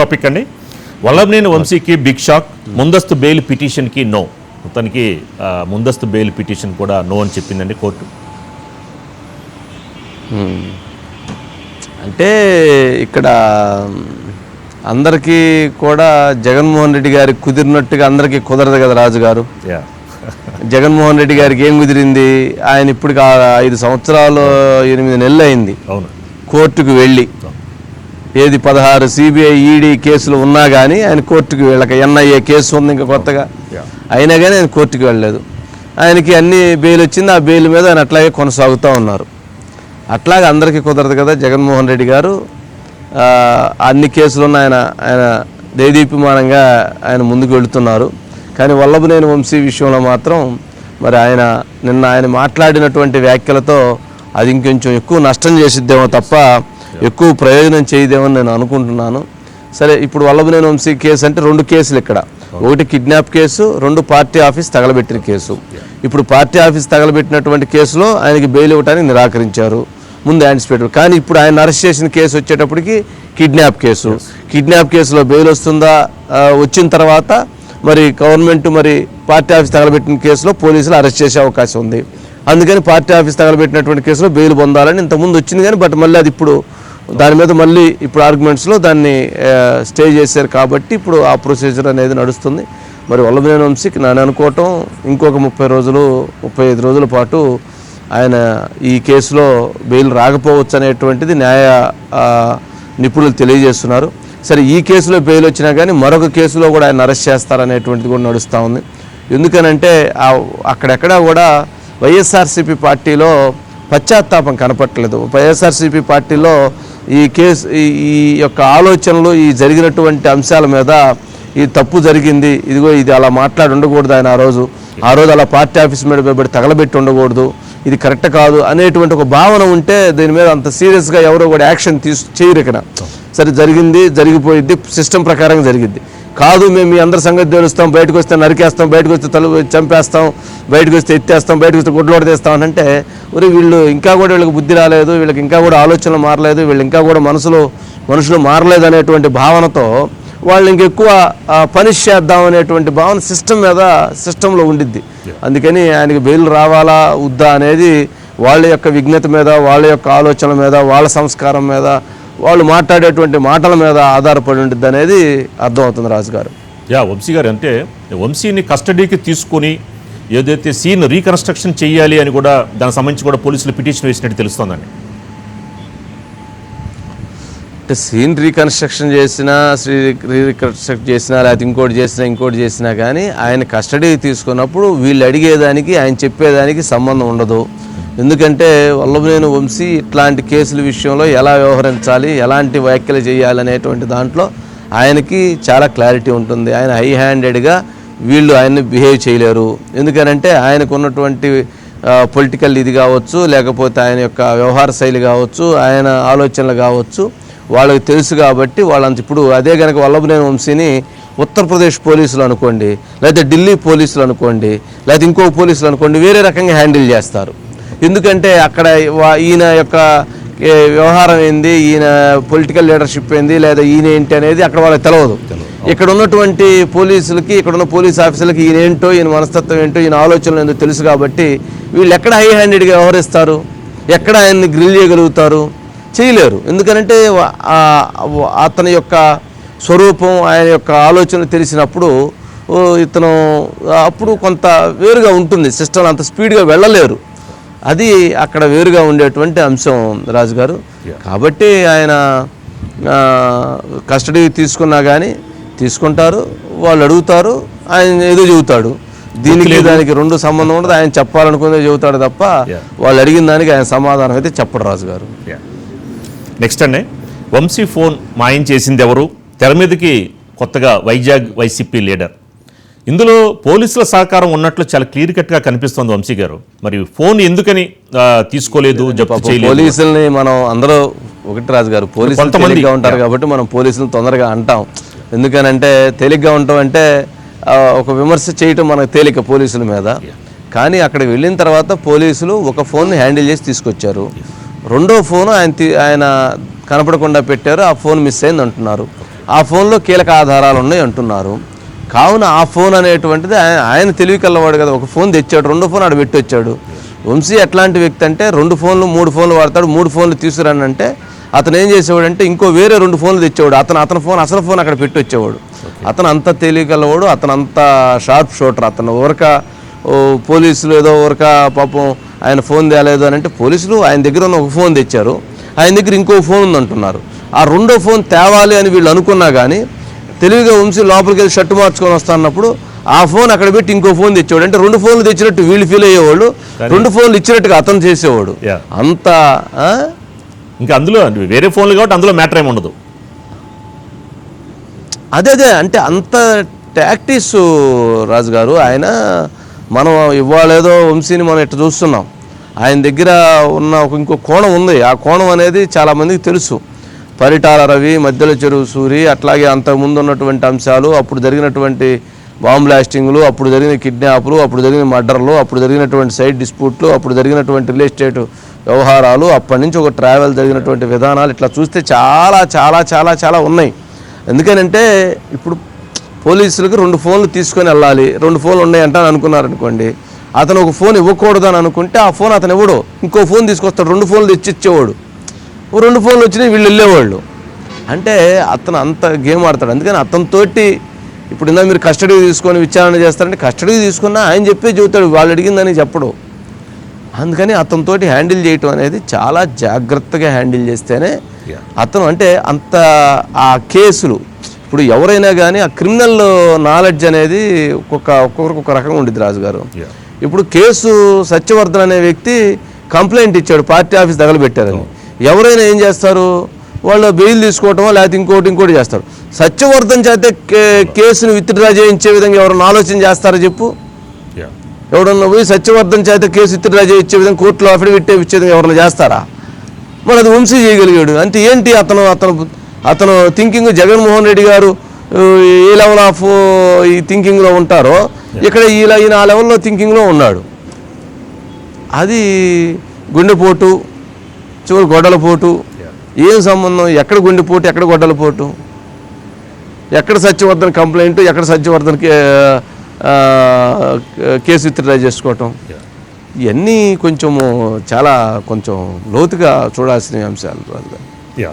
Topic అండి. వల్లభనేని వంశీకి big shock ముందస్తు బెయిల్ పిటిషన్కి నో. మొత్తానికి ఆ, ముందస్తు బెయిల్ పిటిషన్ కూడా నో అని చెప్పిందండి కోర్టు. అంటే ఇక్కడ అందరికీ కూడా జగన్మోహన్ రెడ్డి గారికి కుదిరినట్టుగా అందరికీ కుదరదు కదా రాజుగారు. జగన్మోహన్ రెడ్డి గారికి ఏం కుదిరింది? ఆయన ఇప్పటికి ఐదు సంవత్సరాలు ఎనిమిది నెలలు అయింది. అవును. కోర్టుకు వెళ్ళి. ఏది పదహారు సిబిఐ ఈడీ కేసులు ఉన్నా కానీ ఆయన కోర్టుకు వెళ్ళక ఎన్ఐఏ కేసు ఉంది ఇంకా కొత్తగా. అయినా కానీ ఆయన కోర్టుకు వెళ్ళలేదు. ఆయనకి అన్ని బెయిల్ వచ్చింది ఆ బెయిల్ మీద ఆయన అట్లాగే కొనసాగుతూ ఉన్నారు. అట్లాగే అందరికీ కుదరదు కదా జగన్మోహన్ రెడ్డి గారు. అన్ని కేసులున్న ఆయన ఆయన దేదీప్యమానంగా ఆయన ముందుకు వెళుతున్నారు. కానీ వల్లభనేని వంశీ విషయంలో మాత్రం మరి ఆయన నిన్న ఆయన మాట్లాడినటువంటి వ్యాఖ్యలతో అది ఇంకొంచెం ఎక్కువ నష్టం చేసిద్దేమో తప్ప ఎక్కువ ప్రయోజనం చేయదేమో నేను అనుకుంటున్నాను. సరే ఇప్పుడు వల్లభనేని వంశీ కేసు అంటే రెండు కేసులు ఇక్కడ. ఒకటి కిడ్నాప్ కేసు రెండు పార్టీ ఆఫీస్ తగలబెట్టిన కేసు. ఇప్పుడు పార్టీ ఆఫీస్ తగలబెట్టినటువంటి కేసులో ఆయనకి బెయిల్ ఇవ్వడానికి నిరాకరించారు. ముందు యాంటిసిపేట్ కానీ ఇప్పుడు ఆయన అరెస్ట్ చేసిన కేసు వచ్చేటప్పటికి కిడ్నాప్ కేసు. కిడ్నాప్ కేసులో బెయిల్ వస్తుందా? వచ్చిన తర్వాత మరి గవర్నమెంట్ మరి పార్టీ ఆఫీస్ తగలబెట్టిన కేసులో పోలీసులు అరెస్ట్ చేసే అవకాశం ఉంది. అందుకని పార్టీ ఆఫీస్ తగలబెట్టినటువంటి కేసులో బెయిల్ పొందాలని ఇంతకుముందు వచ్చింది కానీ బట్ మళ్ళీ అది ఇప్పుడు దాని మీద మళ్ళీ ఇప్పుడు ఆర్గ్యుమెంట్స్లో దాన్ని స్టే చేశారు కాబట్టి ఇప్పుడు ఆ ప్రొసీజర్ అనేది నడుస్తుంది. మరి వల్లభనేని వంశీకి నేను అనుకోవటం ఇంకొక ముప్పై రోజులు ముప్పై ఐదు రోజుల పాటు ఆయన ఈ కేసులో బెయిల్ రాకపోవచ్చు అనేటువంటిది న్యాయ నిపుణులు తెలియజేస్తున్నారు. సరే ఈ కేసులో బెయిల్ వచ్చినా కానీ మరొక కేసులో కూడా ఆయన అరెస్ట్ చేస్తారనేటువంటిది కూడా నడుస్తూ ఉంది. ఎందుకనంటే అక్కడెక్కడ కూడా వైఎస్ఆర్సీపీ పార్టీలో పశ్చాత్తాపం కనపట్టలేదు వైఎస్ఆర్సీపీ పార్టీలో ఈ కేసు ఈ ఈ యొక్క ఆలోచనలు ఈ జరిగినటువంటి అంశాల మీద ఈ తప్పు జరిగింది. ఇదిగో ఇది అలా మాట్లాడి ఉండకూడదు ఆయన ఆ రోజు. ఆ రోజు అలా పార్టీ ఆఫీస్ మీద పెట్టి తగలబెట్టి ఉండకూడదు. ఇది కరెక్ట్ కాదు అనేటువంటి ఒక భావన ఉంటే దీని మీద అంత సీరియస్గా ఎవరో కూడా యాక్షన్ తీసు చేయరు ఇక్కడ. సరే జరిగింది జరిగిపోయింది సిస్టమ్ ప్రకారం జరిగింది కాదు మేము మీ అందరి సంగతి తెలుస్తాం బయటకు వస్తే నరికేస్తాం బయటకు వస్తే తల చంపేస్తాం బయటకు వస్తే ఎత్తేస్తాం బయటకు వస్తే గుడ్లోడ తీస్తాం అని అంటే మరి వీళ్ళు ఇంకా కూడా వీళ్ళకి బుద్ధి రాలేదు వీళ్ళకి ఇంకా కూడా ఆలోచనలు మారలేదు వీళ్ళు ఇంకా కూడా మనసులో మనుషులు మారలేదు అనేటువంటి భావనతో వాళ్ళు ఇంకెక్కువ పనిష్ చేద్దాం అనేటువంటి భావన సిస్టమ్ మీద సిస్టంలో ఉండిద్ది. అందుకని ఆయనకి బెయిల్ రావాలా వద్దా అనేది వాళ్ళ యొక్క విజ్ఞత మీద వాళ్ళ యొక్క ఆలోచనల మీద వాళ్ళ సంస్కారం మీద వాళ్ళు మాట్లాడేటువంటి మాటల మీద ఆధారపడి ఉంటుంది అనేది అర్థమవుతుంది రాజుగారు. యా వంశీ గారు అంటే వంశీని కస్టడీకి తీసుకొని ఏదైతే సీన్ రీకన్స్ట్రక్షన్ చేయాలి అని కూడా దానికి సంబంధించి కూడా పోలీసులు పిటిషన్ వేసినట్టు తెలుస్తోందండి. అంటే సీన్ రీకన్స్ట్రక్షన్ చేసినా శ్రీ రీకన్స్ట్రక్ట్ చేసినా లేకపోతే ఇంకోటి చేసినా ఇంకోటి చేసినా కానీ ఆయన కస్టడీ తీసుకున్నప్పుడు వీళ్ళు అడిగేదానికి ఆయన చెప్పేదానికి సంబంధం ఉండదు. ఎందుకంటే వల్లభనేని వంశీ ఇట్లాంటి కేసుల విషయంలో ఎలా వ్యవహరించాలి ఎలాంటి వ్యాఖ్యలు చేయాలి అనేటువంటి దాంట్లో ఆయనకి చాలా క్లారిటీ ఉంటుంది. ఆయన హై హ్యాండెడ్గా వీళ్ళు ఆయన్ని బిహేవ్ చేయలేరు. ఎందుకనంటే ఆయనకు ఉన్నటువంటి పొలిటికల్ ఇది కావచ్చు లేకపోతే ఆయన యొక్క వ్యవహార శైలి కావచ్చు ఆయన ఆలోచనలు కావచ్చు వాళ్ళకి తెలుసు కాబట్టి వాళ్ళంత ఇప్పుడు అదే కనుక వల్లభనేని వంశీని ఉత్తరప్రదేశ్ పోలీసులు అనుకోండి లేకపోతే ఢిల్లీ పోలీసులు అనుకోండి లేకపోతే ఇంకో పోలీసులు అనుకోండి వేరే రకంగా హ్యాండిల్ చేస్తారు. ఎందుకంటే అక్కడ ఈయన యొక్క వ్యవహారం ఏంది ఈయన పొలిటికల్ లీడర్షిప్ ఏంది లేదా ఈయన ఏంటి అనేది అక్కడ వాళ్ళకి తెలియదు ఇక్కడ ఉన్నటువంటి పోలీసులకి ఇక్కడ ఉన్న పోలీస్ ఆఫీసర్లకి ఈయన ఏంటో ఈయన మనస్తత్వం ఏంటో ఈయన ఆలోచనలు ఏంటో తెలుసు కాబట్టి వీళ్ళు ఎక్కడ హై హ్యాండెడ్గా వ్యవహరిస్తారు? ఎక్కడ ఆయన్ని గ్రిల్ చేయగలుగుతారు? చేయలేరు. ఎందుకంటే అతని యొక్క స్వరూపం ఆయన యొక్క ఆలోచన తెలిసినప్పుడు ఇతను అప్పుడు కొంత వేరుగా ఉంటుంది. సిస్టమ్ అంత స్పీడ్గా వెళ్ళలేరు. అది అక్కడ వేరుగా ఉండేటువంటి అంశం రాజుగారు. కాబట్టి ఆయన కస్టడీ తీసుకున్నా కానీ తీసుకుంటారు వాళ్ళు అడుగుతారు ఆయన ఏదో చెబుతాడు. దీనికి దానికి రెండు సంబంధం ఉండదు. ఆయన చెప్పాలనుకునే చెబుతాడు తప్ప. వాళ్ళు అడిగిన దానికి ఆయన సమాధానం అయితే చెప్పడు రాజుగారు. నెక్స్ట్ అండి వంశీ ఫోన్ మాయం చేసింది ఎవరు తెర మీదకి కొత్తగా వైజాగ్ వైసీపీ లీడర్. ఇందులో పోలీసుల సహకారం ఉన్నట్లు చాలా క్లియర్ కట్గా కనిపిస్తోంది వంశీ గారు. మరి ఫోన్ ఎందుకని తీసుకోలేదు పోలీసుల్ని మనం అందరూ ఒకటి రాజు గారు పోలీసులు తేలిగ్గా ఉంటారు కాబట్టి మనం పోలీసులు తొందరగా అంటాం. ఎందుకనంటే తేలిగ్గా ఉంటాం అంటే ఒక విమర్శ చేయటం మనకు తేలిక పోలీసుల మీద. కానీ అక్కడికి వెళ్ళిన తర్వాత పోలీసులు ఒక ఫోన్ హ్యాండిల్ చేసి తీసుకొచ్చారు. రెండో ఫోన్ ఆయన ఆయన కనపడకుండా పెట్టారు ఆ ఫోన్ మిస్ అయింది అంటున్నారు. ఆ ఫోన్లో కీలక ఆధారాలు ఉన్నాయి అంటున్నారు. కావున ఆ ఫోన్ అనేటువంటిది ఆయన ఆయన తెలివి కల్లవాడు కదా ఒక ఫోన్ తెచ్చాడు రెండో ఫోన్ ఆడ పెట్టి వచ్చాడు వంశీ ఎట్లాంటి వ్యక్తి అంటే రెండు ఫోన్లు మూడు ఫోన్లు వాడతాడు మూడు ఫోన్లు తీసుకురాని అంటే అతను ఏం చేసేవాడు అంటే ఇంకో వేరే రెండు ఫోన్లు తెచ్చేవాడు. అతను అతని ఫోన్ అసలు ఫోన్ అక్కడ పెట్టి వచ్చేవాడు అతను అంత తెలియగలవాడు అతను అంత షార్ప్ షూటర్ అతను ఊరక పోలీసులు ఏదో ఊరక పాపం ఆయన ఫోన్ తేలేదు అని అంటే పోలీసులు ఆయన దగ్గర ఉన్న ఒక ఫోన్ తెచ్చారు. ఆయన దగ్గర ఇంకో ఫోన్ ఉంది అంటున్నారు ఆ రెండో ఫోన్ తేవాలి అని వీళ్ళు అనుకున్నా కానీ తెలివిగా వంశీ లోపలికి వెళ్ళి షర్టు మార్చుకొని వస్తున్నప్పుడు ఆ ఫోన్ అక్కడ పెట్టి ఇంకో ఫోన్ తెచ్చేవాడు. అంటే రెండు ఫోన్లు తెచ్చినట్టు వీళ్ళు ఫీల్ అయ్యేవాళ్ళు. రెండు ఫోన్లు ఇచ్చినట్టుగా అతను చేసేవాడు. అంత? ఇంకా అందులో వేరే ఫోన్లు కాబట్టి అందులో మ్యాటర్ ఏమి ఉండదు. అదే అదే. అంటే అంత టాక్టిస్ రాజు గారు ఆయన మనం ఇవ్వాలేదో వంశీని మనం ఇట్లా చూస్తున్నాం. ఆయన దగ్గర ఉన్న ఒక ఇంకో కోణం ఉంది. ఆ కోణం అనేది చాలామందికి తెలుసు. పరిటాల రవి మధ్యలో చెరువు సూరి అట్లాగే అంతకుముందు ఉన్నటువంటి అంశాలు అప్పుడు జరిగినటువంటి బాంబ్ బ్లాస్టింగ్లు అప్పుడు జరిగిన కిడ్నాప్లు అప్పుడు జరిగిన మర్డర్లు అప్పుడు జరిగినటువంటి సైడ్ డిస్ప్యూట్లు అప్పుడు జరిగినటువంటి రియల్ ఎస్టేట్ వ్యవహారాలు అప్పటి నుంచి ఒక ట్రావెల్ జరిగినటువంటి విధానాలు ఇట్లా చూస్తే చాలా చాలా చాలా చాలా ఉన్నాయి. ఎందుకనంటే ఇప్పుడు పోలీసులకు రెండు ఫోన్లు తీసుకొని వెళ్ళాలి. రెండు ఫోన్లు ఉన్నాయంట అని అనుకున్నారు అనుకోండి. అతను ఒక ఫోన్ ఇవ్వకూడదు అని అనుకుంటే ఆ ఫోన్ అతను ఇవ్వడు ఇంకో ఫోన్ తీసుకొస్తాడు. రెండు ఫోన్లు తెచ్చి ఇచ్చేవాడు. ఓ రెండు ఫోన్లు వచ్చినాయి వీళ్ళు వెళ్ళేవాళ్ళు. అంటే అతను అంత గేమ్ ఆడతాడు. అందుకని అతనితోటి ఇప్పుడు ఇందా మీరు కస్టడీకి తీసుకొని విచారణ చేస్తారంటే కస్టడీకి తీసుకున్నా ఆయన చెప్పే చెబుతాడు. వాళ్ళు అడిగిందని చెప్పడు. అందుకని అతనితోటి హ్యాండిల్ చేయటం అనేది చాలా జాగ్రత్తగా హ్యాండిల్ చేస్తేనే. అతను అంటే అంత ఆ కేసులు ఇప్పుడు ఎవరైనా కానీ ఆ క్రిమినల్ నాలెడ్జ్ అనేది ఒక్కొక్క ఒక్కొక్కరికి ఒక రకంగా ఉండిద్ది రాజుగారు. ఇప్పుడు కేసు సత్యవర్ధన్ అనే వ్యక్తి కంప్లైంట్ ఇచ్చాడు పార్టీ ఆఫీస్ తగలబెట్టారని ఎవరైనా ఏం చేస్తారు? వాళ్ళు బెయిల్ తీసుకోవటమో లేకపోతే ఇంకోటి ఇంకోటి చేస్తారు. సత్యవర్ధన్ చేత కేసును విత్డ్రా చేయించే విధంగా ఎవరైనా ఆలోచన చేస్తారో చెప్పు. ఎవడన్నా పోయి సత్యవర్ధన్ చేత కేసు విత్డ్రా చేయించే విధంగా కోర్టులో అఫిడవిట్ ఇచ్చే విధంగా ఎవరైనా చేస్తారా? మరి అది వంశీ చేయగలిగాడు. అంటే ఏంటి అతను అతను అతను థింకింగ్ జగన్మోహన్ రెడ్డి గారు ఏ లెవెల్ ఆఫ్ ఈ థింకింగ్లో ఉంటారో ఇక్కడ ఇలా ఈయన ఆ లెవెల్లో థింకింగ్లో ఉన్నాడు. అది గుండెపోటు చివరి గొడ్డలపోటు ఏం సంబంధం ఎక్కడ గుండెపోటు ఎక్కడ గొడ్డలపోటు ఎక్కడ సత్యవర్ధన్ కంప్లైంట్ ఎక్కడ సత్యవర్ధన్కి ఆ, కేసు విత్డ్రా చేసుకోవటం. ఇవన్నీ కొంచెము చాలా కొంచెం లోతుగా చూడాల్సిన అంశాలు రాజుగారు. యా